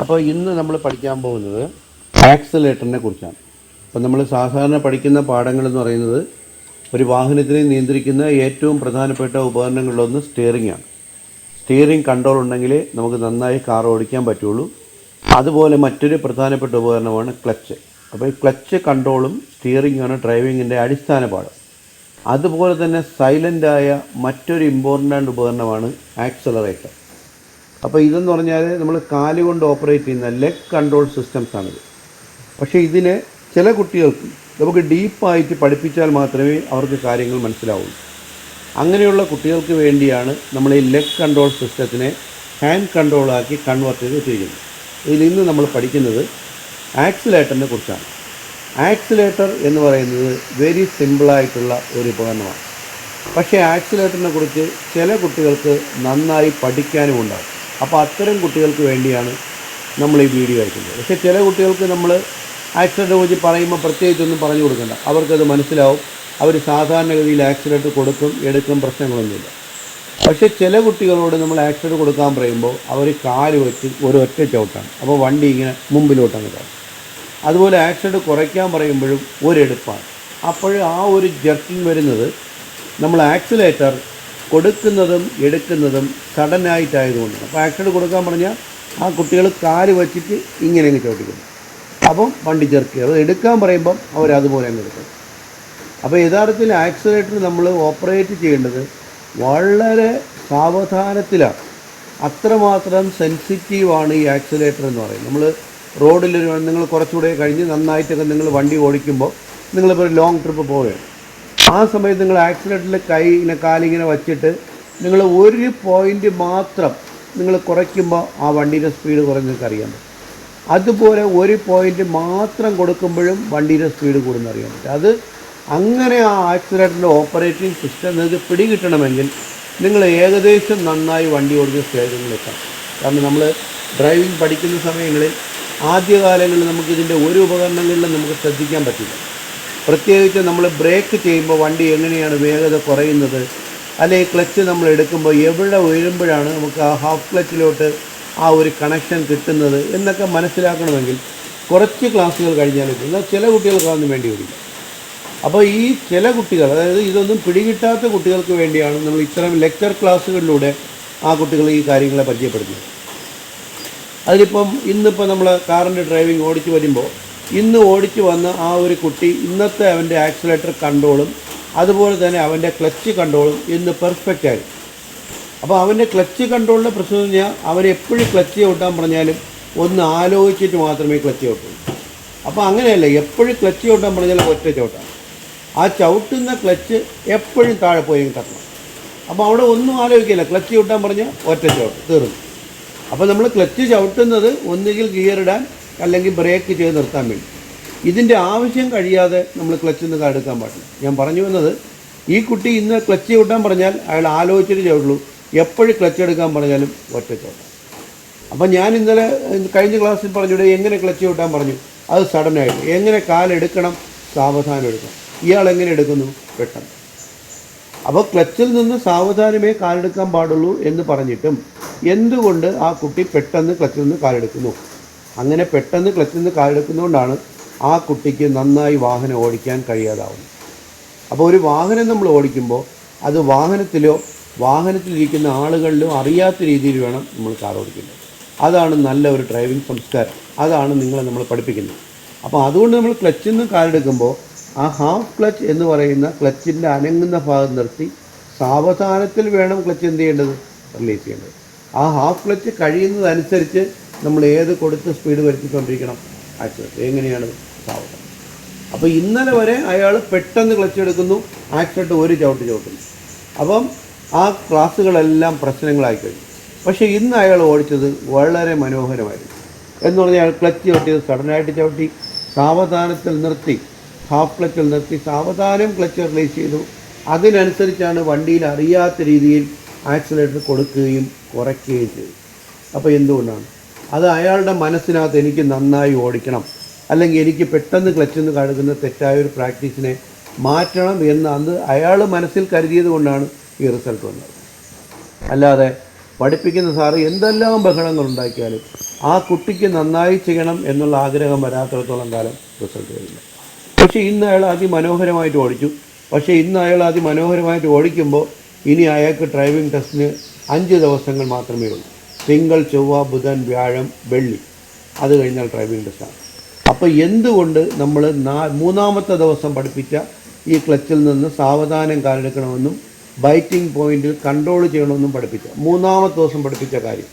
അപ്പോൾ ഇന്ന് നമ്മൾ പഠിക്കാൻ പോകുന്നത് ആക്സലേറ്ററിനെ കുറിച്ചാണ്. അപ്പോൾ നമ്മൾ സാധാരണ പഠിക്കുന്ന പാഠങ്ങൾ എന്ന് പറയുന്നത് ഒരു വാഹനത്തിനെ നിയന്ത്രിക്കുന്ന ഏറ്റവും പ്രധാനപ്പെട്ട ഉപകരണങ്ങളിലൊന്ന് സ്റ്റിയറിംഗ് ആണ്. സ്റ്റിയറിംഗ് കൺട്രോൾ ഉണ്ടെങ്കിലേ നമുക്ക് നന്നായി കാർ ഓടിക്കാൻ പറ്റുള്ളൂ. അതുപോലെ മറ്റൊരു പ്രധാനപ്പെട്ട ഉപകരണമാണ് ക്ലച്ച് അപ്പോൾ ഈ ക്ലച്ച് കൺട്രോളും സ്റ്റിയറിംഗാണ് ഡ്രൈവിങ്ങിന്റെ അടിസ്ഥാന പാഠം. അതുപോലെ തന്നെ സൈലന്റായ മറ്റൊരു ഇമ്പോർട്ടന്റ് ഉപകരണമാണ് ആക്സലറേറ്റർ അപ്പോൾ ഇതെന്ന് പറഞ്ഞാൽ നമ്മൾ കാലുകൊണ്ട് ഓപ്പറേറ്റ് ചെയ്യുന്ന ലെഗ് കൺട്രോൾ സിസ്റ്റംസ് ആണിത്. പക്ഷേ ഇതിന് ചില കുട്ടികൾക്ക് നമുക്ക് ഡീപ്പായിട്ട് പഠിപ്പിച്ചാൽ മാത്രമേ അവർക്ക് കാര്യങ്ങൾ മനസ്സിലാവുള്ളൂ. അങ്ങനെയുള്ള കുട്ടികൾക്ക് വേണ്ടിയാണ് നമ്മൾ ഈ ലെഗ് കൺട്രോൾ സിസ്റ്റത്തിനെ ഹാൻഡ് കൺട്രോളാക്കി കൺവേർട്ട് ചെയ്ത് ചെയ്യുന്നത് ഇതിൽ ഇന്ന് നമ്മൾ പഠിക്കുന്നത് ആക്സിലേറ്ററിനെ കുറിച്ചാണ്. ആക്സിലേറ്റർ എന്ന് പറയുന്നത് വെരി സിമ്പിളായിട്ടുള്ള ഒരു ഉപകരണമാണ്. പക്ഷേ ആക്സിലേറ്ററിനെ കുറിച്ച് ചില കുട്ടികൾക്ക് നന്നായി പഠിക്കാനും ഉണ്ടാകും അപ്പോൾ അത്തരം കുട്ടികൾക്ക് വേണ്ടിയാണ് നമ്മൾ ഈ വീഡിയോ അയക്കുന്നത് പക്ഷേ ചില കുട്ടികൾക്ക് നമ്മൾ ആക്സിഡന്റ് കുറിച്ച് പറയുമ്പോൾ പ്രത്യേകിച്ചൊന്നും പറഞ്ഞു കൊടുക്കണ്ട. അവർക്കത് മനസ്സിലാവും. അവർ സാധാരണഗതിയിൽ ആക്സിഡന്റ് കൊടുക്കും എടുക്കും പ്രശ്നങ്ങളൊന്നുമില്ല. പക്ഷേ ചില കുട്ടികളോട് നമ്മൾ ആക്സിഡന്റ് കൊടുക്കാൻ പറയുമ്പോൾ അവർ കാൽ വെച്ച് ഒരു ഒറ്റ ചവിട്ടാണ്. അപ്പോൾ വണ്ടി ഇങ്ങനെ മുമ്പിലോട്ടാണ് പോകും അതുപോലെ ആക്സിഡന്റ് കുറയ്ക്കാൻ പറയുമ്പോഴും ഒരെടുപ്പാണ്. അപ്പോൾ ആ ഒരു ജർക്കിങ് വരുന്നത് നമ്മൾ ആക്സിലേറ്റർ കൊടുക്കുന്നതും എടുക്കുന്നതും സഡനായിട്ടായതുകൊണ്ട് അപ്പോൾ ആക്സിഡന്റ് കൊടുക്കാൻ പറഞ്ഞാൽ ആ കുട്ടികൾ കാൽ വച്ചിട്ട് ഇങ്ങനെ അങ്ങ് ചവിട്ടിക്കുന്നു അപ്പം വണ്ടി ചെറുക്കുക അത് എടുക്കാൻ പറയുമ്പം അവരതുപോലെ അങ്ങ് എടുക്കും. അപ്പോൾ യഥാർത്ഥത്തിൽ ആക്സിലേറ്റർ നമ്മൾ ഓപ്പറേറ്റ് ചെയ്യേണ്ടത് വളരെ സാവധാനത്തിലാണ്. അത്രമാത്രം സെൻസിറ്റീവാണ് ഈ ആക്സിലേറ്റർ എന്ന് പറയുന്നത്. നമ്മൾ റോഡിലൊരു നിങ്ങൾ കുറച്ചുകൂടെ കഴിഞ്ഞ് നന്നായിട്ടൊക്കെ നിങ്ങൾ വണ്ടി ഓടിക്കുമ്പോൾ നിങ്ങളിപ്പോൾ ഒരു ലോങ് ട്രിപ്പ് പോവുകയാണ്. ആ സമയത്ത് നിങ്ങൾ ആക്സിഡന്റിൽ കൈ ഇങ്ങനെ കാലിങ്ങനെ വച്ചിട്ട് നിങ്ങൾ ഒരു പോയിന്റ് മാത്രം നിങ്ങൾ കുറയ്ക്കുമ്പോൾ ആ വണ്ടിയുടെ സ്പീഡ് കുറഞ്ഞ് നിങ്ങൾക്ക് അറിയാൻ പറ്റും. അതുപോലെ ഒരു പോയിന്റ് മാത്രം കൊടുക്കുമ്പോഴും വണ്ടിയുടെ സ്പീഡ് കൂടുന്ന അറിയാൻ പറ്റും. അത് അങ്ങനെ ആ ആക്സിഡന്റിന്റെ ഓപ്പറേറ്റിംഗ് സിസ്റ്റം നിങ്ങൾക്ക് പിടികിട്ടണമെങ്കിൽ നിങ്ങൾ ഏകദേശം നന്നായി വണ്ടി ഓടിച്ച ഓടുന്ന സ്റ്റേജുകളിലെത്താം കാരണം നമ്മൾ ഡ്രൈവിംഗ് പഠിക്കുന്ന സമയങ്ങളിൽ ആദ്യകാലങ്ങളിൽ നമുക്ക് ഇതിന്റെ ഒരു ഉപകരണങ്ങളിലും നമുക്ക് ശ്രദ്ധിക്കാൻ പറ്റില്ല. പ്രത്യേകിച്ച് നമ്മൾ ബ്രേക്ക് ചെയ്യുമ്പോൾ വണ്ടി എങ്ങനെയാണ് വേഗത കുറയുന്നത് അല്ലെങ്കിൽ ക്ലച്ച് നമ്മൾ എടുക്കുമ്പോൾ എവിടെ ഉയരുമ്പോഴാണ് നമുക്ക് ആ ഹാഫ് ക്ലച്ചിലോട്ട് ആ ഒരു കണക്ഷൻ കിട്ടുന്നത് എന്നൊക്കെ മനസ്സിലാക്കണമെങ്കിൽ കുറച്ച് ക്ലാസ്സുകൾ കഴിഞ്ഞാൽ എന്നാൽ ചില കുട്ടികൾക്കാണ് വേണ്ടി വരും അപ്പോൾ ഈ ചില കുട്ടികൾ അതായത് ഇതൊന്നും പിടികിട്ടാത്ത കുട്ടികൾക്ക് വേണ്ടിയാണ് നമ്മൾ ഇത്തരം ലെക്ചർ ക്ലാസ്സുകളിലൂടെ ആ കുട്ടികൾ ഈ കാര്യങ്ങളെ പരിചയപ്പെടുത്തുന്നത്. അതിലിപ്പം ഇന്നിപ്പോൾ നമ്മൾ കാറിന്റെ ഡ്രൈവിംഗ് ഓടിച്ച് വരുമ്പോൾ ഇന്ന് ഓടിച്ചു വന്ന ആ ഒരു കുട്ടി ഇന്നത്തെ അവന്റെ ആക്സിലേറ്റർ കണ്ട്രോളും അതുപോലെ തന്നെ അവന്റെ ക്ലച്ച് കണ്ട്രോളും ഇന്ന് പെർഫെക്റ്റ് ആയി. അപ്പോൾ അവന്റെ ക്ലച്ച് കൺട്രോളിന്റെ പ്രശ്നം എന്ന് പറഞ്ഞാൽ അവൻ എപ്പോഴും ക്ലച്ച് ചവിട്ടാൻ പറഞ്ഞാലും ഒന്ന് ആലോചിച്ചിട്ട് മാത്രമേ ക്ലച്ച് ചെയ്യൂ അപ്പോൾ അങ്ങനെയല്ല എപ്പോഴും ക്ലച്ച് ചവിട്ടാൻ പറഞ്ഞാലും ഒറ്റ ചവിട്ടാണ് ആ ചവിട്ടുന്ന ക്ലച്ച് എപ്പോഴും താഴെ പോയി തട്ടണം. അപ്പോൾ അവിടെ ഒന്നും ആലോചിക്കില്ല ക്ലച്ച് ചവിട്ടാൻ പറഞ്ഞാൽ ഒറ്റ ചവിട്ട് തീർന്നു. അപ്പോൾ നമ്മൾ ക്ലച്ച് ചവിട്ടുന്നത് ഒന്നുകിൽ ഗിയർ ഇടാൻ അല്ലെങ്കിൽ ബ്രേക്ക് ചെയ്ത് നിർത്താൻ വേണ്ടി. ഇതിന്റെ ആവശ്യം കഴിയാതെ നമ്മൾ ക്ലച്ച് നിന്ന് എടുക്കാൻ പാടില്ല. ഞാൻ പറഞ്ഞു വന്നത് ഈ കുട്ടി ഇന്ന് ക്ലച്ച് ചവിട്ടാൻ പറഞ്ഞാൽ അയാൾ ആലോചിച്ചിട്ട് ചവിട്ടുള്ളൂ എപ്പോഴും ക്ലച്ച് എടുക്കാൻ പറഞ്ഞാലും ഒറ്റ ചവിട്ടാം അപ്പം ഞാൻ ഇന്നലെ കഴിഞ്ഞ ക്ലാസ്സിൽ പറഞ്ഞൂടെ എങ്ങനെ ക്ലച്ച് ചവിട്ടാൻ പറഞ്ഞു? അത് സഡനായിട്ട് എങ്ങനെ കാലെടുക്കണം സാവധാനം എടുക്കണം. ഇയാൾ എങ്ങനെ എടുക്കുന്നു? പെട്ടെന്ന്. അപ്പോൾ ക്ലച്ചിൽ നിന്ന് സാവധാനമേ കാലെടുക്കാൻ പാടുള്ളൂ എന്ന് പറഞ്ഞിട്ടും എന്തുകൊണ്ട് ആ കുട്ടി പെട്ടെന്ന് ക്ലച്ചിൽ നിന്ന് കാലെടുക്കുന്നു അങ്ങനെ പെട്ടെന്ന് ക്ലച്ചിൽ നിന്ന് കാലെടുക്കുന്നതുകൊണ്ടാണ് ആ കുട്ടിക്ക് നന്നായി വാഹനം ഓടിക്കാൻ കഴിയാതാവുന്നത്. അപ്പോൾ ഒരു വാഹനം നമ്മൾ ഓടിക്കുമ്പോൾ അത് വാഹനത്തിലോ വാഹനത്തിലിരിക്കുന്ന ആളുകളിലോ അറിയാത്ത രീതിയിൽ വേണം നമ്മൾ കാർ ഓടിക്കേണ്ടത് അതാണ് നല്ല ഒരു ഡ്രൈവിംഗ് സംസ്കാരം. അതാണ് നിങ്ങളെ നമ്മൾ പഠിപ്പിക്കുന്നത്. അപ്പോൾ അതുകൊണ്ട് നമ്മൾ ക്ലച്ചിൽ നിന്ന് കാലെടുക്കുമ്പോൾ ആ ഹാഫ് ക്ലച്ച് എന്ന് പറയുന്ന ക്ലച്ചിന്റെ അനങ്ങുന്ന ഭാഗം നിർത്തി സാവധാനത്തിൽ വേണം ക്ലച്ച് എന്ത് ചെയ്യേണ്ടത്? റിലീസ് ചെയ്യേണ്ടത്. ആ ഹാഫ് ക്ലച്ച് കഴിയുന്നതനുസരിച്ച് നമ്മൾ ഏത് കൊടുത്ത് സ്പീഡ് വരുത്തിക്കൊണ്ടിരിക്കണം. ആക്സിഡന്റ് എങ്ങനെയാണ് സാവധാനം? അപ്പോൾ ഇന്നലെ വരെ അയാൾ പെട്ടെന്ന് ക്ലച്ച് എടുക്കുന്നു. ആക്സിഡന്റ് ഒരു ചവിട്ട് ചവിട്ടുന്നു അപ്പം ആ ക്ലാസ്സുകളെല്ലാം പ്രശ്നങ്ങളായി കഴിഞ്ഞു. പക്ഷേ ഇന്ന് അയാൾ ഓടിച്ചത് വളരെ മനോഹരമായിരുന്നു. എന്ന് പറഞ്ഞാൽ അയാൾ ക്ലച്ച് ചവിട്ടിയത് സഡനായിട്ട് ചവിട്ടി സാവധാനത്തിൽ നിർത്തി ഹാഫ് ക്ലച്ചിൽ നിർത്തി സാവധാനം ക്ലച്ച് റിലീസ് ചെയ്തു. അതിനനുസരിച്ചാണ് വണ്ടിയിൽ അറിയാത്ത രീതിയിൽ ആക്സിലേറ്റർ കൊടുക്കുകയും കുറയ്ക്കുകയും ചെയ്തു. അപ്പോൾ എന്തുകൊണ്ടാണ്? അത് അയാളുടെ മനസ്സിനകത്ത് എനിക്ക് നന്നായി ഓടിക്കണം. അല്ലെങ്കിൽ എനിക്ക് പെട്ടെന്ന് ക്ലച്ചിൽ നിന്ന് കഴുകുന്ന തെറ്റായ ഒരു പ്രാക്ടീസിനെ മാറ്റണം എന്ന് അന്ന് അയാൾ മനസ്സിൽ കരുതിയത് കൊണ്ടാണ് ഈ റിസൾട്ട് വന്നത്. അല്ലാതെ പഠിപ്പിക്കുന്ന സാറ് എന്തെല്ലാം ബഹളങ്ങൾ ഉണ്ടാക്കിയാലും ആ കുട്ടിക്ക് നന്നായി ചെയ്യണം എന്നുള്ള ആഗ്രഹം വരാത്തിടത്തോളം കാലം റിസൾട്ട് വരില്ല. പക്ഷേ ഇന്ന് അയാൾ അതിമനോഹരമായിട്ട് ഓടിച്ചു. പക്ഷേ ഇന്ന് അയാൾ അതിമനോഹരമായിട്ട് ഓടിക്കുമ്പോൾ ഇനി അയാൾക്ക് ഡ്രൈവിംഗ് ടെസ്റ്റിന് അഞ്ച് ദിവസങ്ങൾ മാത്രമേ ഉള്ളൂ. തിങ്കൾ ചൊവ്വ ബുധൻ വ്യാഴം വെള്ളി. അത് കഴിഞ്ഞാൽ ഡ്രൈവിംഗ് ടെസ്റ്റാണ് അപ്പോൾ എന്തുകൊണ്ട് നമ്മൾ നാ മൂന്നാമത്തെ ദിവസം പഠിപ്പിച്ച ഈ ക്ലച്ചിൽ നിന്ന് സാവധാനം കാലെടുക്കണമെന്നും ബൈറ്റിംഗ് പോയിന്റിൽ കൺട്രോൾ ചെയ്യണമെന്നും പഠിപ്പിച്ച മൂന്നാമത്തെ ദിവസം പഠിപ്പിച്ച കാര്യം.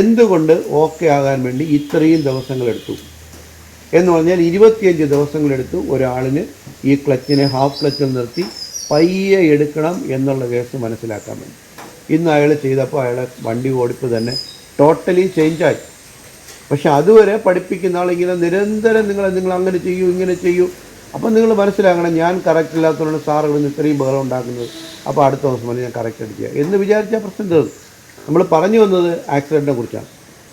എന്തുകൊണ്ട് ഓക്കെ ആകാൻ വേണ്ടി ഇത്രയും ദിവസങ്ങളെടുത്തു? എന്ന് പറഞ്ഞാൽ ഇരുപത്തിയഞ്ച് ദിവസങ്ങളെടുത്തു ഒരാളിന് ഈ ക്ലച്ചിനെ ഹാഫ് ക്ലച്ചിൽ നിർത്തി പയ്യെ എടുക്കണം എന്നുള്ള കേസ് മനസ്സിലാക്കാൻ വേണ്ടി. ഇന്ന് അയാൾ ചെയ്തപ്പോൾ അയാളെ വണ്ടി ഓടിപ്പ് തന്നെ ടോട്ടലി ചേഞ്ചായി പക്ഷെ അതുവരെ പഠിപ്പിക്കുന്ന ആളിങ്ങനെ നിരന്തരം നിങ്ങൾ നിങ്ങൾ അങ്ങനെ ചെയ്യൂ ഇങ്ങനെ ചെയ്യൂ. അപ്പം നിങ്ങൾ മനസ്സിലാക്കണം ഞാൻ കറക്റ്റ് ഇല്ലാത്തതുകൊണ്ട് സാർ ഇവിടുന്ന് ഇത്രയും ബഹളം ഉണ്ടാക്കുന്നത്. അപ്പോൾ അടുത്ത ദിവസം വരെ ഞാൻ കറക്റ്റ് അടിക്കുക എന്ന് വിചാരിച്ചാൽ പ്രശ്നം തീർന്നു. നമ്മൾ പറഞ്ഞു വന്നത് ആക്സിഡന്റിനെ കുറിച്ചാണ്.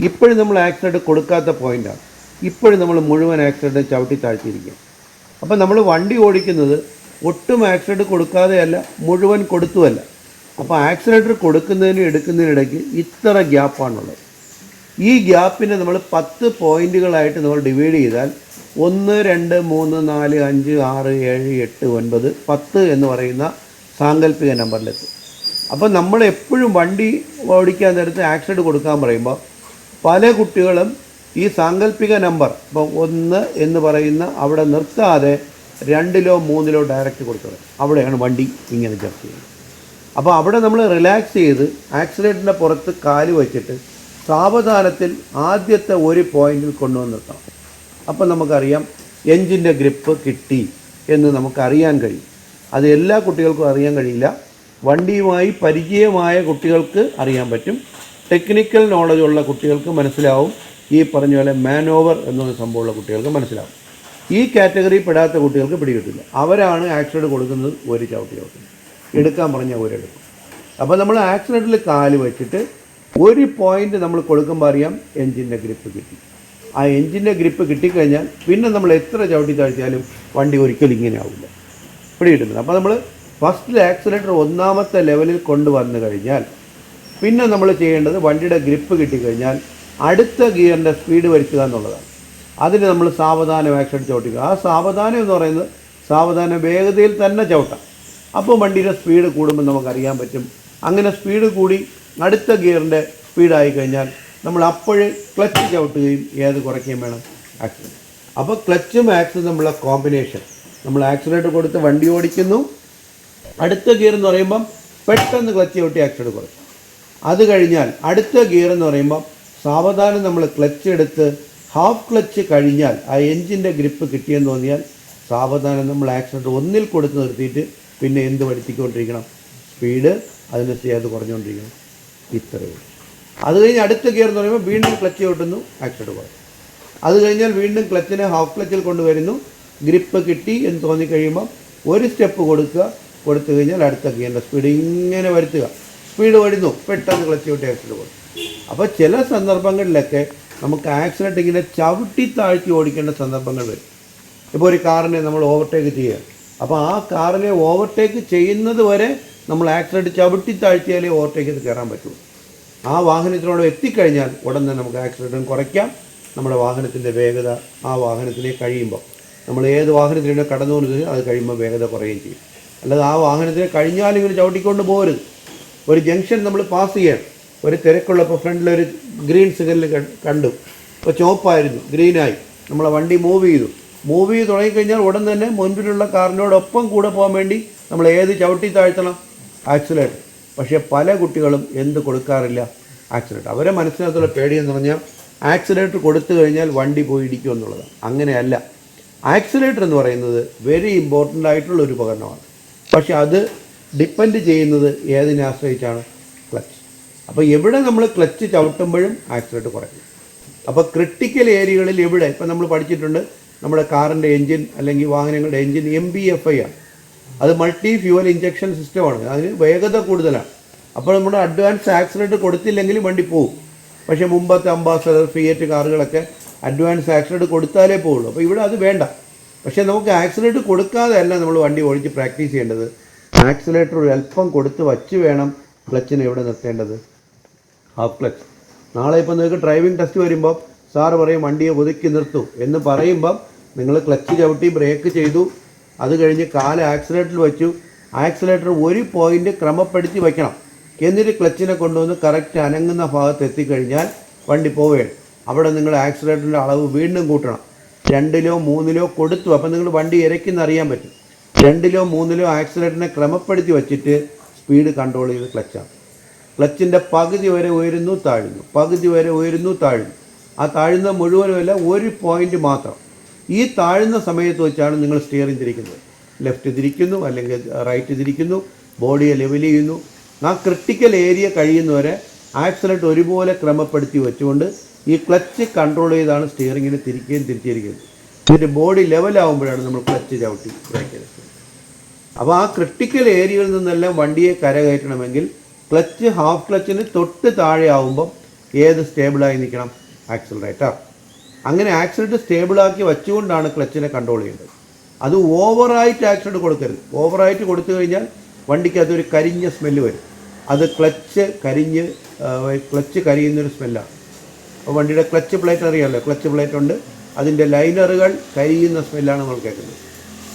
ഇപ്പോഴും നമ്മൾ ആക്സിഡന്റ് കൊടുക്കാത്ത പോയിന്റാണ് ഇപ്പോഴും നമ്മൾ മുഴുവൻ ആക്സിഡന്റ് ചവിട്ടി താഴ്ത്തിയിരിക്കുക. അപ്പം നമ്മൾ വണ്ടി ഓടിക്കുന്നത് ഒട്ടും ആക്സിഡന്റ് കൊടുക്കാതെയല്ല മുഴുവൻ കൊടുത്തുമല്ല അപ്പോൾ ആക്സിലേറ്റർ കൊടുക്കുന്നതിനും എടുക്കുന്നതിനും ഇടയ്ക്ക് ഇത്ര ഗ്യാപ്പാണുള്ളത്. ഈ ഗ്യാപ്പിനെ നമ്മൾ പത്ത് പോയിന്റുകളായിട്ട് നമ്മൾ ഡിവൈഡ് ചെയ്താൽ ഒന്ന് രണ്ട് മൂന്ന് നാല് അഞ്ച് ആറ് ഏഴ് എട്ട് ഒൻപത് പത്ത് എന്ന് പറയുന്ന സാങ്കല്പിക നമ്പറിലെത്തും. അപ്പോൾ നമ്മൾ എപ്പോഴും വണ്ടി ഓടിക്കാൻ നേരത്ത് ആക്സിഡന്റ് കൊടുക്കാൻ പറയുമ്പോൾ പല കുട്ടികളും ഈ സാങ്കല്പിക നമ്പർ ഇപ്പോൾ ഒന്ന് എന്ന് പറയുന്ന അവിടെ നിർത്താതെ രണ്ടിലോ മൂന്നിലോ ഡയറക്റ്റ് കൊടുത്തത് അവിടെയാണ് വണ്ടി ഇങ്ങനെ ചർച്ച ചെയ്യുന്നത്. അപ്പോൾ അവിടെ നമ്മൾ റിലാക്സ് ചെയ്ത് ആക്സിഡന്റിന്റെ പുറത്ത് കാൽ വെച്ചിട്ട് സാവധാനത്തിൽ ആദ്യത്തെ ഒരു പോയിന്റിൽ കൊണ്ടുവന്ന് നിർത്തണം. അപ്പം നമുക്കറിയാം എഞ്ചിന്റെ ഗ്രിപ്പ് കിട്ടി എന്ന് നമുക്കറിയാൻ കഴിയും. അത് എല്ലാ കുട്ടികൾക്കും അറിയാൻ കഴിയില്ല. വണ്ടിയുമായി പരിചയമായ കുട്ടികൾക്ക് അറിയാൻ പറ്റും. ടെക്നിക്കൽ നോളജ് ഉള്ള കുട്ടികൾക്ക് മനസ്സിലാവും. ഈ പറഞ്ഞ പോലെ മാനോവർ എന്നൊരു സംഭവമുള്ള കുട്ടികൾക്ക് മനസ്സിലാവും. ഈ കാറ്റഗറി പെടാത്ത കുട്ടികൾക്ക് പിടികിട്ടില്ല. അവരാണ് ആക്സിഡന്റ് കൊടുക്കുന്നത് ഒരു ചവിട്ടി ചവിട്ടുന്നത് എടുക്കാൻ പറഞ്ഞാൽ ഒരെടുക്കും അപ്പോൾ നമ്മൾ ആക്സിഡന്റിൽ കാൽ വെച്ചിട്ട് ഒരു പോയിന്റ് നമ്മൾ കൊടുക്കുമ്പോൾ അറിയാം എൻജിന്റെ ഗ്രിപ്പ് കിട്ടി. ആ എൻജിന്റെ ഗ്രിപ്പ് കിട്ടിക്കഴിഞ്ഞാൽ പിന്നെ നമ്മൾ എത്ര ചവിട്ടി താഴ്ത്തിയാലും വണ്ടി ഒരിക്കലും ഇങ്ങനെ ആവില്ല. പിടികിട്ടുന്നത് അപ്പോൾ നമ്മൾ ഫസ്റ്റിൽ ആക്സിലേറ്റർ ഒന്നാമത്തെ ലെവലിൽ കൊണ്ടുവന്നു കഴിഞ്ഞാൽ പിന്നെ നമ്മൾ ചെയ്യേണ്ടത് വണ്ടിയുടെ ഗ്രിപ്പ് കിട്ടിക്കഴിഞ്ഞാൽ അടുത്ത ഗിയറിന്റെ സ്പീഡ് വരുത്തുക എന്നുള്ളതാണ്. അതിന് നമ്മൾ സാവധാനം ആക്സിഡന്റ് ചവിട്ടിക്കുക. ആ സാവധാനം എന്ന് പറയുന്നത് സാവധാനം വേഗതയിൽ തന്നെ ചവിട്ടാം. അപ്പോൾ വണ്ടിയുടെ സ്പീഡ് കൂടുമ്പോൾ നമുക്കറിയാൻ പറ്റും. അങ്ങനെ സ്പീഡ് കൂടി അടുത്ത ഗിയറിന്റെ സ്പീഡായി കഴിഞ്ഞാൽ നമ്മൾ അപ്പോഴേ ക്ലച്ച് ചവിട്ടുകയും ഏത് കുറയ്ക്കുകയും വേണം. ആക്സിഡന്റ് അപ്പോൾ ക്ലച്ചും ആക്സും തമ്മിലുള്ള കോമ്പിനേഷൻ നമ്മൾ ആക്സിലേറ്റർ കൊടുത്ത് വണ്ടി ഓടിക്കുന്നു. അടുത്ത ഗിയർ എന്ന് പറയുമ്പം പെട്ടെന്ന് ക്ലച്ച് ചവിട്ടി ആക്സിഡന്റ് കുറയ്ക്കും. അത് കഴിഞ്ഞാൽ അടുത്ത ഗിയർ എന്ന് പറയുമ്പം സാവധാനം നമ്മൾ ക്ലച്ച് എടുത്ത് ഹാഫ് ക്ലച്ച് കഴിഞ്ഞാൽ ആ എഞ്ചിന്റെ ഗ്രിപ്പ് കിട്ടിയെന്ന് തോന്നിയാൽ സാവധാനം നമ്മൾ ആക്സിഡന്റ് ഒന്നിൽ കൊടുത്ത് നിർത്തിയിട്ട് പിന്നെ എന്ത് പഠിപ്പിക്കൊണ്ടിരിക്കണം സ്പീഡ് അതിനനുസരിച്ച് അത് കുറഞ്ഞുകൊണ്ടിരിക്കണം. ഇത്രയേ ഉള്ളൂ. അത് കഴിഞ്ഞ് അടുത്ത ഗിയർ എന്ന് പറയുമ്പോൾ വീണ്ടും ക്ലച്ച് ചവിട്ടുന്നു ആക്സിഡ് കുറയും അത് കഴിഞ്ഞാൽ വീണ്ടും ക്ലച്ചിനെ ഹാഫ് ക്ലച്ചിൽ കൊണ്ടുവരുന്നു. ഗ്രിപ്പ് കിട്ടി എന്ന് തോന്നിക്കഴിയുമ്പോൾ ഒരു സ്റ്റെപ്പ് കൊടുക്കുക. കൊടുത്തു കഴിഞ്ഞാൽ അടുത്ത ഗിയറിന്റെ സ്പീഡ് ഇങ്ങനെ വരുത്തുക. സ്പീഡ് വരുന്നു. പെട്ടെന്ന് ക്ലച്ച് വിട്ട് ആക്സിഡ് പോകും അപ്പോൾ ചില സന്ദർഭങ്ങളിലൊക്കെ നമുക്ക് ആക്സിഡന്റ് ഇങ്ങനെ ചവിട്ടി താഴ്ത്തി ഓടിക്കേണ്ട സന്ദർഭങ്ങൾ വരും. ഇപ്പോൾ ഒരു കാറിനെ നമ്മൾ ഓവർടേക്ക് ചെയ്യുക. അപ്പോൾ ആ കാറിനെ ഓവർടേക്ക് ചെയ്യുന്നത് വരെ നമ്മൾ ആക്സിഡന്റ് ചവിട്ടി താഴ്ത്തിയാലേ ഓവർടേക്ക് ചെയ്ത് കയറാൻ പറ്റുള്ളൂ ആ വാഹനത്തിനോട് എത്തിക്കഴിഞ്ഞാൽ ഉടൻ തന്നെ നമുക്ക് ആക്സിഡന്റ് കുറയ്ക്കാം. നമ്മുടെ വാഹനത്തിന്റെ വേഗത ആ വാഹനത്തിനെ കഴിയുമ്പോൾ നമ്മൾ ഏത് വാഹനത്തിലൂടെ കടന്നു പോകുന്നത് അത് കഴിയുമ്പോൾ വേഗത കുറയുകയും ചെയ്യും. അല്ലാതെ ആ വാഹനത്തിനെ കഴിഞ്ഞാലും ഇങ്ങനെ ചവിട്ടിക്കൊണ്ട് പോകരുത്. ഒരു ജംഗ്ഷൻ നമ്മൾ പാസ് ചെയ്യാൻ ഒരു തിരക്കുള്ളപ്പോൾ ഫ്രണ്ടിലൊരു ഗ്രീൻ സിഗ്നൽ കണ്ടു ഇപ്പോൾ ചുവപ്പായിരുന്നു ഗ്രീനായി. നമ്മളെ വണ്ടി മൂവ് ചെയ്തു. മൂവ് ചെയ്ത് തുടങ്ങിക്കഴിഞ്ഞാൽ ഉടൻ തന്നെ മുൻപിലുള്ള കാറിനോടൊപ്പം കൂടെ പോകാൻ വേണ്ടി നമ്മൾ ഏത് ചവിട്ടി താഴ്ത്തണം? ആക്സിലേറ്റർ പക്ഷേ പല കുട്ടികളും എന്ത് കൊടുക്കാറില്ല? ആക്സിലേറ്റർ അവരെ മനസ്സിനകത്തുള്ള പേടിയെന്ന് പറഞ്ഞാൽ ആക്സിലേറ്റർ കൊടുത്തു കഴിഞ്ഞാൽ വണ്ടി പോയി ഇടിക്കും എന്നുള്ളതാണ്. അങ്ങനെയല്ല. ആക്സിലേറ്റർ എന്ന് പറയുന്നത് വെരി ഇമ്പോർട്ടന്റ് ആയിട്ടുള്ള ഒരു ഉപകരണമാണ്. പക്ഷേ അത് ഡിപ്പെൻഡ് ചെയ്യുന്നത് ഏതിനെ ആശ്രയിച്ചാണ്? ക്ലച്ച് അപ്പോൾ എവിടെ നമ്മൾ ക്ലച്ച് ചവിട്ടുമ്പോഴും ആക്സിലേറ്റർ കുറയ്ക്കും. അപ്പോൾ ക്രിട്ടിക്കൽ ഏരിയകളിൽ എവിടെ? ഇപ്പം നമ്മൾ പഠിച്ചിട്ടുണ്ട് നമ്മുടെ കാറിന്റെ എൻജിൻ അല്ലെങ്കിൽ വാഹനങ്ങളുടെ engine M B F I ആണ്. അത് മൾട്ടി ഫ്യൂവൽ ഇഞ്ചക്ഷൻ സിസ്റ്റമാണ് അതിന് വേഗത കൂടുതലാണ്. അപ്പോൾ നമ്മൾ അഡ്വാൻസ് ആക്സിഡന്റ് കൊടുത്തില്ലെങ്കിലും വണ്ടി പോകും പക്ഷേ മുമ്പത്തെ അംബാസഡർ ഫിയറ്റ് കാറുകളൊക്കെ അഡ്വാൻസ് ആക്സിഡന്റ് കൊടുത്താലേ പോവുള്ളൂ. അപ്പോൾ ഇവിടെ അത് വേണ്ട. പക്ഷേ നമുക്ക് ആക്സിഡന്റ് കൊടുക്കാതെ അല്ല നമ്മൾ വണ്ടി ഓടിച്ച് പ്രാക്ടീസ് ചെയ്യേണ്ടത്. ആക്സിലേറ്റർ ഒരു അല്പം കൊടുത്ത് വച്ച് വേണം ക്ലച്ചിനെ എവിടെ നിർത്തേണ്ടത്. ഹാഫ് ക്ലച്ച് നാളെ ഇപ്പോൾ നിങ്ങൾക്ക് ഡ്രൈവിംഗ് ടെസ്റ്റ് വരുമ്പോൾ സാറ് പറയും വണ്ടിയെ ഒതുക്കി നിർത്തും. എന്ന് പറയുമ്പം നിങ്ങൾ ക്ലച്ച് ചവിട്ടി ബ്രേക്ക് ചെയ്തു. അത് കഴിഞ്ഞ് കാൽ ആക്സിലേറ്ററിൽ വെച്ചു. ആക്സിലേറ്റർ ഒരു പോയിന്റ് ക്രമപ്പെടുത്തി വയ്ക്കണം എന്നിട്ട് ക്ലച്ചിനെ കൊണ്ടുവന്ന് കറക്റ്റ് അനങ്ങുന്ന ഭാഗത്ത് എത്തിക്കഴിഞ്ഞാൽ വണ്ടി പോവുകയാണ്. അവിടെ നിങ്ങൾ ആക്സിലേറ്ററിന്റെ അളവ് വീണ്ടും കൂട്ടണം. രണ്ടിലോ മൂന്നിലോ കൊടുത്തു. അപ്പം നിങ്ങൾ വണ്ടി ഇരയ്ക്കുന്ന അറിയാൻ പറ്റും. രണ്ടിലോ മൂന്നിലോ ആക്സിലേറ്ററിനെ ക്രമപ്പെടുത്തി വച്ചിട്ട് സ്പീഡ് കൺട്രോൾ ചെയ്ത് ക്ലച്ചാണ്. ക്ലച്ചിന്റെ പകുതി വരെ ഉയരുന്നു താഴുന്നു. പകുതി വരെ ഉയരുന്നു താഴുന്നു. ആ താഴുന്ന മുഴുവനുമല്ല ഒരു പോയിന്റ് മാത്രം. ഈ താഴുന്ന സമയത്ത് വെച്ചാണ് നിങ്ങൾ സ്റ്റിയറിംഗ് തിരിക്കുന്നത്. ലെഫ്റ്റ് തിരിക്കുന്നു അല്ലെങ്കിൽ റൈറ്റ് തിരിക്കുന്നു ബോഡിയെ ലെവൽ ചെയ്യുന്നു. ആ ക്രിട്ടിക്കൽ ഏരിയ കഴിയുന്നവരെ ആക്സിലേറ്റ് ഒരുപോലെ ക്രമപ്പെടുത്തി വെച്ചുകൊണ്ട് ഈ ക്ലച്ച് കൺട്രോൾ ചെയ്താണ് സ്റ്റിയറിങ്ങിനെ തിരിക്കുകയും തിരിച്ചിരിക്കുന്നത്. എന്നിട്ട് ബോഡി ലെവലാവുമ്പോഴാണ് നമ്മൾ ക്ലച്ച് ചവിട്ടി ബ്രേക്ക് എടുക്കുന്നത് അപ്പോൾ ആ ക്രിട്ടിക്കൽ ഏരിയയിൽ നിന്നെല്ലാം വണ്ടിയെ കരകയറ്റണമെങ്കിൽ ക്ലച്ച് ഹാഫ് ക്ലച്ചിന് തൊട്ട് താഴെ ആവുമ്പം ഏത് സ്റ്റേബിളായി നിൽക്കണം? ആക്സിലറേറ്റർ അങ്ങനെ ആക്സിലേറ്റർ സ്റ്റേബിളാക്കി വെച്ചുകൊണ്ടാണ് ക്ലച്ചിനെ കൺട്രോൾ ചെയ്യേണ്ടത്. അത് ഓവറായിട്ട് ആക്സിലേറ്റ് കൊടുക്കരുത്. ഓവറായിട്ട് കൊടുത്തു കഴിഞ്ഞാൽ വണ്ടിക്ക് അതൊരു കരിഞ്ഞ സ്മെല്ല് വരും. അത് ക്ലച്ച് കരിഞ്ഞ് ക്ലച്ച് കരിയുന്നൊരു സ്മെല്ലാണ് അപ്പോൾ വണ്ടിയുടെ ക്ലച്ച് പ്ലേറ്റ് അറിയാമല്ലോ? ക്ലച്ച് പ്ലേറ്റ് ഉണ്ട്. അതിന്റെ ലൈനറുകൾ കരിയുന്ന സ്മെല്ലാണ് നമ്മൾ കേൾക്കുന്നത്.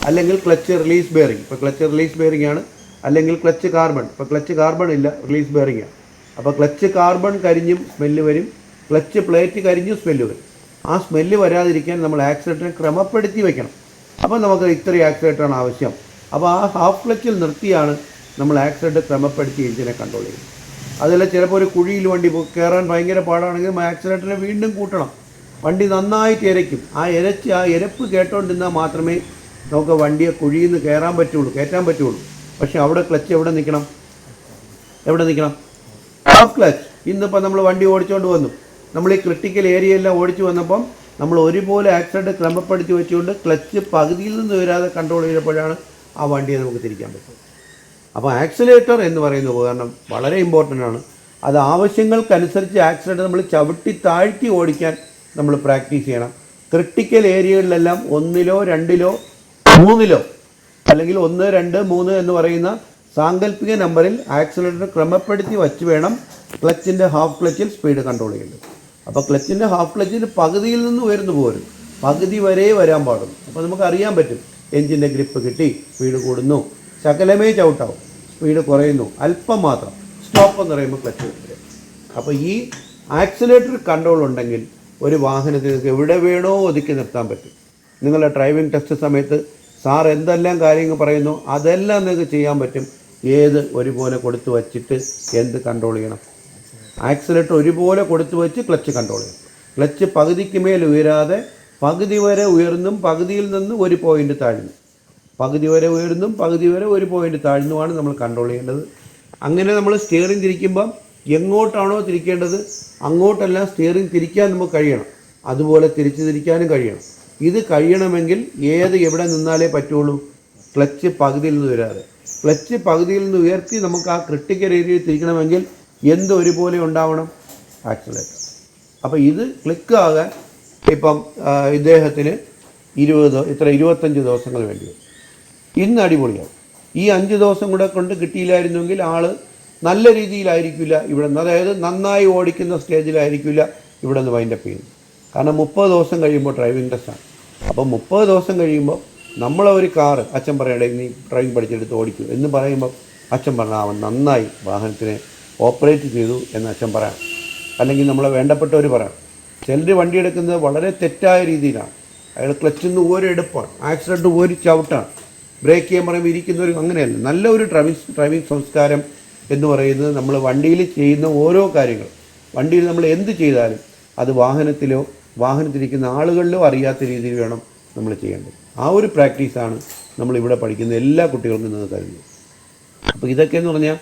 അല്ലെങ്കിൽ ക്ലച്ച് റിലീസ് ബെയറിംഗ് ഇപ്പോൾ ക്ലച്ച് റിലീസ് ബെയറിംഗ് ആണ്. അല്ലെങ്കിൽ ക്ലച്ച് കാർബൺ ഇപ്പോൾ ക്ലച്ച് കാർബൺ ഇല്ല റിലീസ് ബെയറിംഗ് ആണ്. അപ്പോൾ ക്ലച്ച് കാർബൺ കരിഞ്ഞും സ്മെല്ല് വരും. ക്ലച്ച് പ്ലേറ്റ് കരിഞ്ഞ് സ്മെല്ല് വരും ആ സ്മെല്ല് വരാതിരിക്കാൻ നമ്മൾ ആക്സിലേറ്ററിനെ ക്രമപ്പെടുത്തി വെക്കണം. അപ്പോൾ നമുക്ക് ഇത്രയും ആക്സിലേറ്ററാണ് ആവശ്യം. അപ്പോൾ ആ ഹാഫ് ക്ലച്ചിൽ നിർത്തിയാണ് നമ്മൾ ആക്സിലേറ്റർ ക്രമപ്പെടുത്തി എഞ്ചിനെ കൺട്രോൾ ചെയ്യുന്നത്. അതല്ല ചിലപ്പോൾ ഒരു കുഴിയിൽ വണ്ടി കയറാൻ ഭയങ്കര പാടാണെങ്കിൽ ആക്സിലേറ്ററിനെ വീണ്ടും കൂട്ടണം. വണ്ടി നന്നായിട്ട് ഇരയ്ക്കും. ആ ഇരച്ച് ആ ഇരപ്പ് കേട്ടോണ്ടിരുന്നാൽ മാത്രമേ നമുക്ക് വണ്ടിയെ കുഴിയിൽ നിന്ന് കയറാൻ പറ്റുള്ളൂ കയറ്റാൻ പറ്റുള്ളൂ. പക്ഷെ അവിടെ ക്ലച്ച് എവിടെ നിൽക്കണം? എവിടെ നിൽക്കണം? ഹാഫ് ക്ലച്ച് ഇന്നിപ്പോൾ നമ്മൾ വണ്ടി ഓടിച്ചുകൊണ്ട് വന്നു. നമ്മൾ ഈ ക്രിട്ടിക്കൽ ഏരിയ എല്ലാം ഓടിച്ചു വന്നപ്പം നമ്മൾ ഒരുപോലെ ആക്സിഡന്റ് ക്രമപ്പെടുത്തി വെച്ചുകൊണ്ട് ക്ലച്ച് പകുതിയിൽ നിന്ന് വരാതെ കൺട്രോൾ ചെയ്തപ്പോഴാണ് ആ വണ്ടിയെ നമുക്ക് തിരിക്കാൻ പറ്റും അപ്പോൾ ആക്സിലേറ്റർ എന്ന് പറയുന്ന ഉപകരണം വളരെ ഇമ്പോർട്ടന്റ് ആണ്. അത് ആവശ്യങ്ങൾക്കനുസരിച്ച് ആക്സിഡന്റ് നമ്മൾ ചവിട്ടി താഴ്ത്തി ഓടിക്കാൻ നമ്മൾ പ്രാക്ടീസ് ചെയ്യണം. ക്രിട്ടിക്കൽ ഏരിയകളിലെല്ലാം ഒന്നിലോ രണ്ടിലോ മൂന്നിലോ അല്ലെങ്കിൽ ഒന്ന് രണ്ട് മൂന്ന് എന്ന് പറയുന്ന സാങ്കല്പിക നമ്പറിൽ ആക്സിലേറ്റർ ക്രമപ്പെടുത്തി വച്ച് വേണം ക്ലച്ചിന്റെ ഹാഫ് ക്ലച്ചിൽ സ്പീഡ് കൺട്രോൾ ചെയ്യേണ്ടത്. അപ്പോൾ ക്ലച്ചിന്റെ ഹാഫ് ക്ലച്ചിന്റെ പകുതിയിൽ നിന്ന് ഉയർന്നു പോരും പകുതി വരെ വരാൻ പാടുള്ളൂ. അപ്പോൾ നമുക്ക് അറിയാൻ പറ്റും. എഞ്ചിന്റെ ഗ്രിപ്പ് കിട്ടി സ്പീഡ് കൂടുന്നു. ശകലമേ ചവിട്ടാവും. സ്പീഡ് കുറയുന്നു. അല്പം മാത്രം. സ്റ്റോപ്പ് എന്ന് പറയുമ്പോൾ ക്ലച്ച് വരും അപ്പോൾ ഈ ആക്സിലേറ്റർ കൺട്രോൾ ഉണ്ടെങ്കിൽ ഒരു വാഹനത്തിൽ നിങ്ങൾക്ക് എവിടെ വേണോ ഒതുക്കി നിർത്താൻ പറ്റും. നിങ്ങളുടെ ഡ്രൈവിംഗ് ടെസ്റ്റ് സമയത്ത് സാർ എന്തെല്ലാം കാര്യങ്ങൾ പറയുന്നു അതെല്ലാം നിങ്ങൾക്ക് ചെയ്യാൻ പറ്റും. ഏത് ഒരുപോലെ കൊടുത്തു വച്ചിട്ട് എന്ത് കൺട്രോൾ ചെയ്യണം? ആക്സിലേറ്റർ ഒരുപോലെ കൊടുത്തു വെച്ച് ക്ലച്ച് കൺട്രോൾ ചെയ്യും. ക്ലച്ച് പകുതിക്ക് മേൽ ഉയരാതെ പകുതി വരെ ഉയർന്നും പകുതിയിൽ നിന്ന് ഒരു പോയിന്റ് താഴ്ന്നു. പകുതി വരെ ഉയർന്നും പകുതി വരെ ഒരു പോയിന്റ് താഴ്ന്നുമാണ് നമ്മൾ കൺട്രോൾ ചെയ്യേണ്ടത്. അങ്ങനെ നമ്മൾ സ്റ്റിയറിംഗ് തിരിക്കുമ്പം എങ്ങോട്ടാണോ തിരിക്കേണ്ടത് അങ്ങോട്ടല്ല സ്റ്റിയറിംഗ് തിരിക്കാൻ നമുക്ക് കഴിയണം. അതുപോലെ തിരിച്ചു തിരിക്കാനും കഴിയണം. ഇത് കഴിയണമെങ്കിൽ ഏത് എവിടെ നിന്നാലേ പറ്റുള്ളൂ? ക്ലച്ച് പകുതിയിൽ നിന്ന് ഉയരാതെ. ക്ലച്ച് പകുതിയിൽ നിന്ന് ഉയർത്തി നമുക്ക് ആ ക്രിട്ടിക്കൽ ഏരിയയിൽ തിരിക്കണമെങ്കിൽ എന്ത് ഒരുപോലെ ഉണ്ടാവണം? ആക്സിലേറ്റർ അപ്പോൾ ഇത് ക്ലിക്ക് ആകാൻ ഇപ്പം ഇദ്ദേഹത്തിന് ഇരുപത് ഇത്ര ഇരുപത്തഞ്ച് ദിവസങ്ങൾ വേണ്ടി വരും. ഇന്ന് അടിപൊളിയാവും. ഈ അഞ്ച് ദിവസം കൂടെ കൊണ്ട് കിട്ടിയില്ലായിരുന്നെങ്കിൽ ആൾ നല്ല രീതിയിലായിരിക്കില്ല ഇവിടെ നിന്ന്. അതായത് നന്നായി ഓടിക്കുന്ന സ്റ്റേജിലായിരിക്കില്ല ഇവിടെ നിന്ന് വൈൻഡപ്പ് ചെയ്യുന്നത്. കാരണം മുപ്പത് ദിവസം കഴിയുമ്പോൾ ഡ്രൈവിംഗ് ടെസ്റ്റാണ് അപ്പോൾ മുപ്പത് ദിവസം കഴിയുമ്പോൾ നമ്മളെ ഒരു കാറ് അച്ഛൻ പറയണേ നീ ഡ്രൈവിംഗ് പഠിച്ചെടുത്ത് ഓടിക്കൂ എന്ന് പറയുമ്പോൾ അച്ഛൻ പറഞ്ഞാൽ അവൻ നന്നായി വാഹനത്തിനെ ഓപ്പറേറ്റ് ചെയ്തു എന്ന് അച്ഛൻ പറയാം. അല്ലെങ്കിൽ നമ്മളെ വേണ്ടപ്പെട്ടവർ പറയാം. ചിലർ വണ്ടി എടുക്കുന്നത് വളരെ തെറ്റായ രീതിയിലാണ്. അയാൾ ക്ലച്ചിൽ നിന്ന് ഓരോ എടുപ്പാണ്. ആക്സിഡന്റ് ഓരോ ചവിട്ടാണ്. ബ്രേക്ക് ചെയ്യാൻ പറയുമ്പോൾ ഇരിക്കുന്നവർ അങ്ങനെയല്ല. നല്ല ഒരു ഡ്രൈവിംഗ് ഡ്രൈവിംഗ് സംസ്കാരം എന്ന് പറയുന്നത് നമ്മൾ വണ്ടിയിൽ ചെയ്യുന്ന ഓരോ കാര്യങ്ങൾ. വണ്ടിയിൽ നമ്മൾ എന്ത് ചെയ്താലും അത് വാഹനത്തിലോ വാഹനത്തിലിരിക്കുന്ന ആളുകളിലോ അറിയാത്ത രീതിയിൽ വേണം നമ്മൾ ചെയ്യേണ്ടത്. ആ ഒരു പ്രാക്ടീസാണ് നമ്മളിവിടെ പഠിക്കുന്ന എല്ലാ കുട്ടികൾക്കും നിന്ന് തരുന്നത് അപ്പോൾ ഇതൊക്കെ എന്ന് പറഞ്ഞാൽ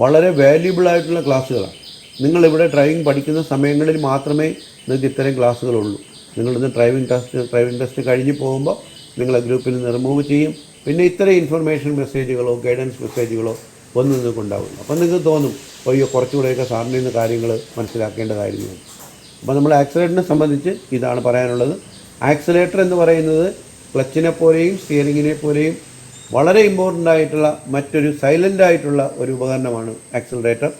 വളരെ വാല്യുബിൾ ആയിട്ടുള്ള ക്ലാസ്സുകളാണ്. നിങ്ങളിവിടെ ഡ്രൈവിംഗ് പഠിക്കുന്ന സമയങ്ങളിൽ മാത്രമേ നിങ്ങൾക്ക് ഇത്തരം ക്ലാസ്സുകളുള്ളൂ. നിങ്ങളിന്ന് ഡ്രൈവിംഗ് ടെസ്റ്റ് ഡ്രൈവിംഗ് ടെസ്റ്റ് കഴിഞ്ഞ് പോകുമ്പോൾ നിങ്ങളെ ഗ്രൂപ്പിൽ നിന്ന് റിമൂവ് ചെയ്യും. പിന്നെ ഇത്തരം ഇൻഫർമേഷൻ മെസ്സേജുകളോ ഗൈഡൻസ് മെസ്സേജുകളോ ഒന്നും നിങ്ങൾക്ക് ഉണ്ടാവില്ല. അപ്പം നിങ്ങൾക്ക് തോന്നും അയ്യോ കുറച്ചുകൂടെയൊക്കെ സാറിന്റെ നിന്ന് കാര്യങ്ങൾ മനസ്സിലാക്കേണ്ടതായിരുന്നു. അപ്പം അപ്പോൾ നമ്മൾ ആക്സിലേറ്ററിനെ സംബന്ധിച്ച് ഇതാണ് പറയാനുള്ളത്. ആക്സിലേറ്റർ എന്ന് പറയുന്നത് ക്ലച്ചിനെ പോലെയും സ്റ്റിയറിങ്ങിനെ പോലെയും വളരെ ഇമ്പോർട്ടന്റ് ആയിട്ടുള്ള മറ്റൊരു സൈലന്റ് ആയിട്ടുള്ള ഒരു ഉപകരണമാണ് ആക്സിലറേറ്റർ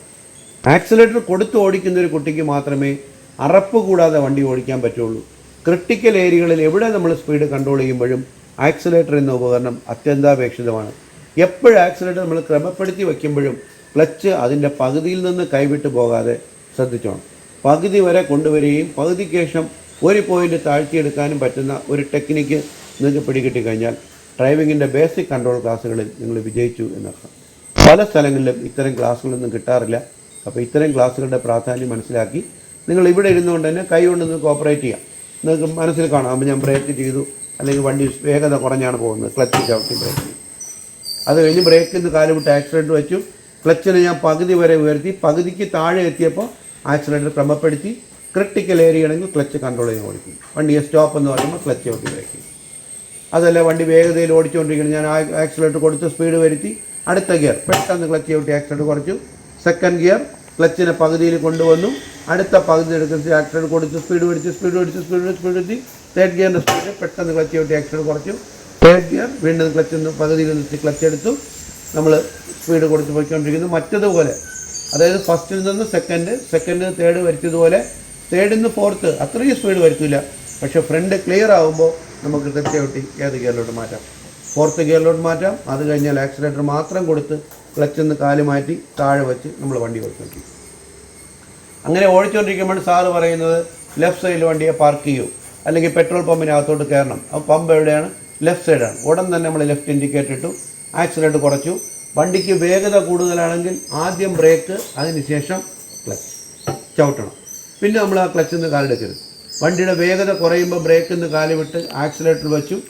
ആക്സിലേറ്റർ കൊടുത്ത് ഓടിക്കുന്ന ഒരു കുട്ടിക്ക് മാത്രമേ അറപ്പ് കൂടാതെ വണ്ടി ഓടിക്കാൻ പറ്റുള്ളൂ. ക്രിട്ടിക്കൽ ഏരിയകളിൽ എവിടെ നമ്മൾ സ്പീഡ് കൺട്രോൾ ചെയ്യുമ്പോഴും ആക്സിലേറ്റർ എന്ന ഉപകരണം അത്യന്താപേക്ഷിതമാണ്. എപ്പോഴും ആക്സിലേറ്റർ നമ്മൾ ക്രമപ്പെടുത്തി വയ്ക്കുമ്പോഴും ക്ലച്ച് അതിന്റെ പകുതിയിൽ നിന്ന് കൈവിട്ട് പോകാതെ ശ്രദ്ധിച്ചോണം. പകുതി വരെ കൊണ്ടുവരികയും പകുതിക്ക് ശേഷം ഒരു പോയിന്റ് താഴ്ത്തിയെടുക്കാനും പറ്റുന്ന ഒരു ടെക്നിക്ക് നിങ്ങൾക്ക് പിടികിട്ടി കഴിഞ്ഞാൽ ഡ്രൈവിങ്ങിന്റെ ബേസിക് കൺട്രോൾ ക്ലാസ്സുകളിൽ നിങ്ങൾ വിജയിച്ചു എന്നർത്ഥം. പല സ്ഥലങ്ങളിലും ഇത്തരം ക്ലാസ്സുകളൊന്നും കിട്ടാറില്ല. അപ്പോൾ ഇത്തരം ക്ലാസ്സുകളുടെ പ്രാധാന്യം മനസ്സിലാക്കി നിങ്ങൾ ഇവിടെ ഇരുന്നുകൊണ്ട് തന്നെ കൈ കൊണ്ട് നിങ്ങൾക്ക് ഓപ്പറേറ്റ് ചെയ്യാം. നിങ്ങൾക്ക് മനസ്സിൽ കാണാം. അപ്പോൾ ഞാൻ ബ്രേക്ക് ചെയ്തു. അല്ലെങ്കിൽ വണ്ടി വേഗത കുറഞ്ഞാണ് പോകുന്നത്. ക്ലച്ച് ചവിട്ടി ബ്രേക്ക് ചെയ്തു. അത് കഴിഞ്ഞ് ബ്രേക്കിൽ നിന്ന് കാൽ വിട്ട് ആക്സിഡന്റ് വെച്ചു. ക്ലച്ചിനെ ഞാൻ പകുതി വരെ ഉയർത്തി പകുതിക്ക് താഴെ എത്തിയപ്പോൾ ആക്സിഡന്റ് ക്രമപ്പെടുത്തി ക്രിട്ടിക്കൽ ഏരിയ ആണെങ്കിൽ ക്ലച്ച് കൺട്രോൾ ചെയ്യാൻ ഓടിക്കും വണ്ടിയെ സ്റ്റോപ്പ് എന്ന് പറയുമ്പോൾ ക്ലച്ച് ചവിട്ടി ബ്രേക്ക് ചെയ്യും അതല്ല വണ്ടി വേഗതയിൽ ഓടിച്ചുകൊണ്ടിരിക്കുന്നത് ഞാൻ ആക്സിലേറ്റർ കൊടുത്ത് സ്പീഡ് വരുത്തി അടുത്ത ഗിയർ പെട്ടെന്ന് ക്ലച്ച് ചവിട്ടി ആക്സിലേറ്റർ കുറച്ചു. സെക്കൻഡ് ഗിയർ ക്ലച്ചിനെ പകുതിയിൽ കൊണ്ടുവന്നു. അടുത്ത പകുതി എടുക്കുന്ന ആക്സിലേറ്റർ കൊടുത്ത് സ്പീഡ് പിടിച്ച് സ്പീഡ് പിടിച്ച് സ്പീഡ് പിടിച്ച് സ്പീഡ് പിടിച്ച്. തേർഡ് ഗിയറിന്റെ സ്പീഡ് പെട്ടെന്ന് ക്ലച്ച് ചവിട്ടി ആക്സിലേറ്റർ കുറച്ചു. തേർഡ് ഗിയർ വീണ്ടും ക്ലച്ച് നിന്ന് പകുതിയിൽ നിർത്തി ക്ലച്ച് എടുത്തു. നമ്മൾ സ്പീഡ് കൊടുത്ത് പോയിക്കൊണ്ടിരിക്കുന്നു. മറ്റതുപോലെ അതായത് ഫസ്റ്റിൽ നിന്ന് സെക്കൻഡ് സെക്കൻഡ് തേർഡ് വരുത്തിയതുപോലെ തേർഡിൽ നിന്ന് ഫോർത്ത് അത്രയും സ്പീഡ് വരുത്തില്ല. പക്ഷേ ഫ്രണ്ട് ക്ലിയർ ആകുമ്പോൾ നമുക്ക് കൃത്യമായിട്ട് ഏത് ഗിയറിലോട്ട് മാറ്റാം? ഫോർത്ത് ഗിയറിലോട്ട് മാറ്റാം. അത് കഴിഞ്ഞാൽ ആക്സിലേറ്റർ മാത്രം കൊടുത്ത് ക്ലച്ചിൽ നിന്ന് കാൽ മാറ്റി താഴെ വെച്ച് നമ്മൾ വണ്ടി കൊടുക്കും അങ്ങനെ ഓടിച്ചുകൊണ്ടിരിക്കുമ്പോൾ സാറ് പറയുന്നത് ലെഫ്റ്റ് സൈഡിൽ വണ്ടിയെ പാർക്ക് ചെയ്യൂ. അല്ലെങ്കിൽ പെട്രോൾ പമ്പിനകത്തോട്ട് കയറണം. ആ പമ്പ് എവിടെയാണ്? ലെഫ്റ്റ് സൈഡാണ് ഉടൻ തന്നെ നമ്മൾ ലെഫ്റ്റ് ഇൻഡിക്കേറ്റർ ഇട്ടു. ആക്സിലേറ്റർ കുറച്ചു. വണ്ടിക്ക് വേഗത കൂടുതലാണെങ്കിൽ ആദ്യം ബ്രേക്ക് അതിനുശേഷം ക്ലച്ച് ചവിട്ടണം. പിന്നെ നമ്മൾ ആ ക്ലച്ചിൽ നിന്ന് കാലെടുക്കരുത്. വണ്ടിയുടെ വേഗത കുറയുമ്പോൾ ബ്രേക്കിൽ നിന്ന് കാൽ വിട്ട് ആക്സിലേറ്റർ വെച്ചു.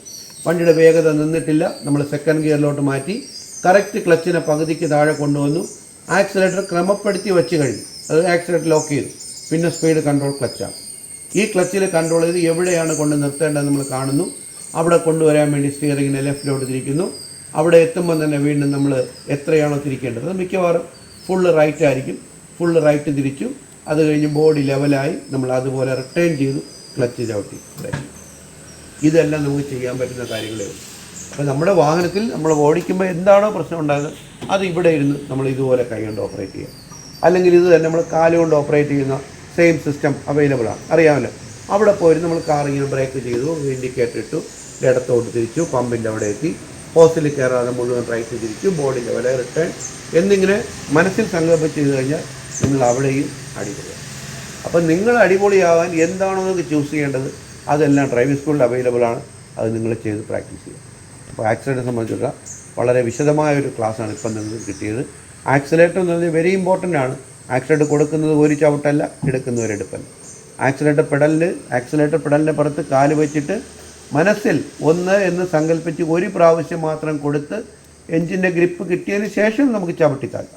വണ്ടിയുടെ വേഗത നിന്നിട്ടില്ല. നമ്മൾ സെക്കൻഡ് ഗിയറിലോട്ട് മാറ്റി കറക്റ്റ് ക്ലച്ചിനെ പകുതിക്ക് താഴെ കൊണ്ടുവന്നു. ആക്സിലേറ്റർ ക്രമപ്പെടുത്തി വെച്ച് കഴിഞ്ഞു. അത് ആക്സിലേറ്റർ ലോക്ക് ചെയ്തു. പിന്നെ സ്പീഡ് കൺട്രോൾ ക്ലച്ചാണ് ഈ ക്ലച്ചിൽ കൺട്രോൾ ചെയ്ത് എവിടെയാണ് കൊണ്ട് നിർത്തേണ്ടത് നമ്മൾ കാണുന്നു. അവിടെ കൊണ്ടുവരാൻ വേണ്ടി സ്റ്റിയറിങ്ങിനെ ലെഫ്റ്റിലോട്ട് തിരിക്കുന്നു. അവിടെ എത്തുമ്പോൾ തന്നെ വീണ്ടും നമ്മൾ എത്രയാണോ തിരിക്കേണ്ടത്. മിക്കവാറും ഫുള്ള് റൈറ്റ് ആയിരിക്കും. ഫുള്ള് റൈറ്റ് തിരിച്ചു. അത് കഴിഞ്ഞ് ബോഡി ലെവലായി നമ്മൾ അതുപോലെ റിട്ടേൺ ചെയ്തു ക്ലച്ച് ചവിട്ടി. ഇതെല്ലാം നമുക്ക് ചെയ്യാൻ പറ്റുന്ന കാര്യങ്ങളേ ഉള്ളൂ. അപ്പോൾ നമ്മുടെ വാഹനത്തിൽ നമ്മൾ ഓടിക്കുമ്പോൾ എന്താണോ പ്രശ്നം ഉണ്ടാകുന്നത് അത് ഇവിടെ ഇരുന്ന് നമ്മൾ ഇതുപോലെ കൈ കൊണ്ട് ഓപ്പറേറ്റ് ചെയ്യാം. അല്ലെങ്കിൽ ഇത് തന്നെ നമ്മൾ കാലുകൊണ്ട് ഓപ്പറേറ്റ് ചെയ്യുന്ന സെയിം സിസ്റ്റം അവൈലബിൾ ആണ്. അറിയാമല്ലോ? അവിടെ പോയി നമ്മൾ കാർ ഇങ്ങനെ ബ്രേക്ക് ചെയ്തു ഇൻഡിക്കേറ്റർ ഇട്ടു ഇടത്തോട്ട് തിരിച്ചു പമ്പിന്റെ അവിടെ എത്തി. ഹോസ്റ്റലിൽ കയറാതെ മുഴുവൻ റൈറ്റ് തിരിച്ചു ബോഡി ലെവലെ റിട്ടേൺ എന്നിങ്ങനെ മനസ്സിൽ സങ്കല്പിച്ച് ചെയ്തു കഴിഞ്ഞാൽ നിങ്ങൾ അവിടെയും അടിപൊളിയാണ് അപ്പം നിങ്ങൾ അടിപൊളിയാവാൻ എന്താണോ നിങ്ങൾക്ക് ചൂസ് ചെയ്യേണ്ടത് അതെല്ലാം ഡ്രൈവിംഗ് സ്കൂളിൽ അവൈലബിൾ ആണ്. അത് നിങ്ങൾ ചെയ്ത് പ്രാക്ടീസ് ചെയ്യുക. അപ്പോൾ ആക്സിലേറ്ററെ സംബന്ധിച്ചുള്ള വളരെ വിശദമായ ഒരു ക്ലാസ്സാണ് ഇപ്പം നിങ്ങൾക്ക് കിട്ടിയത്. ആക്സിലേറ്റർ എന്ന് പറഞ്ഞാൽ വെരി ഇമ്പോർട്ടന്റ് ആണ്. ആക്സിലേറ്റർ കൊടുക്കുന്നത് ഒരു ചവിട്ടല്ല എടുക്കുന്ന ഒരു ആക്സിലേറ്റർ പെടലിൽ ആക്സിലേറ്റർ പെടലിന്റെ പുറത്ത് കാൽ വെച്ചിട്ട് മനസ്സിൽ ഒന്ന് എന്ന് സങ്കല്പിച്ച് ഒരു പ്രാവശ്യം മാത്രം കൊടുത്ത് എഞ്ചിന്റെ ഗ്രിപ്പ് കിട്ടിയതിന് ശേഷം നമുക്ക് ചവിട്ടി താഴ്ത്താം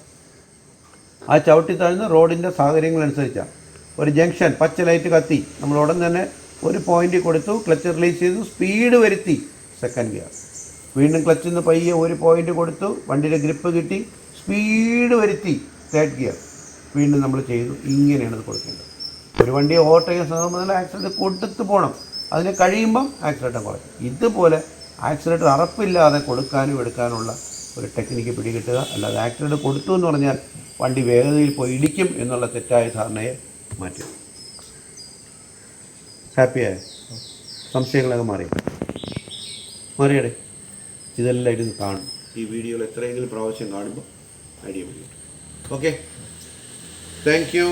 ആ ചവിട്ടി താഴ്ന്ന റോഡിന്റെ സാഹചര്യങ്ങളനുസരിച്ചാണ് ഒരു ജംഗ്ഷൻ പച്ച ലൈറ്റ് കത്തി. നമ്മൾ ഉടൻ തന്നെ ഒരു പോയിന്റ് കൊടുത്തു ക്ലച്ച് റിലീസ് ചെയ്തു സ്പീഡ് വരുത്തി സെക്കൻഡ് ഗിയർ വീണ്ടും ക്ലച്ചിൽ നിന്ന് പയ്യെ ഒരു പോയിന്റ് കൊടുത്തു വണ്ടിയുടെ ഗ്രിപ്പ് കിട്ടി സ്പീഡ് വരുത്തി തേർഡ് ഗിയർ വീണ്ടും നമ്മൾ ചെയ്തു ഇങ്ങനെയാണ് ഇത് കൊടുക്കേണ്ടത്. ഒരു വണ്ടിയെ ഓവർടേക്ക് ചെയ്യുന്ന മുതൽ ആക്സിഡന്റ് കൊടുത്ത് പോകണം അതിന് കഴിയുമ്പം ആക്സിഡന്റ് കുറയ്ക്കും. ഇതുപോലെ ആക്സിഡന്റ് അറപ്പില്ലാതെ കൊടുക്കാനും എടുക്കാനുള്ള ഒരു ടെക്നിക്ക് പിടികിട്ടുക. അല്ലാതെ ആക്സിഡന്റ് കൊടുത്തു എന്ന് പറഞ്ഞാൽ വണ്ടി വേഗതയിൽ പോയി ഇടിക്കും എന്നുള്ള തെറ്റായ ധാരണയെ മാറ്റുക ഹാപ്പിയായ സംശയങ്ങളൊക്കെ മാറി. മാറിയടെ. ഇതെല്ലാം ഇരുന്ന് കാണും. ഈ വീഡിയോയിൽ എത്രയെങ്കിലും പ്രാവശ്യം കാണുമ്പോൾ ഐഡിയ ഓക്കെ താങ്ക് യു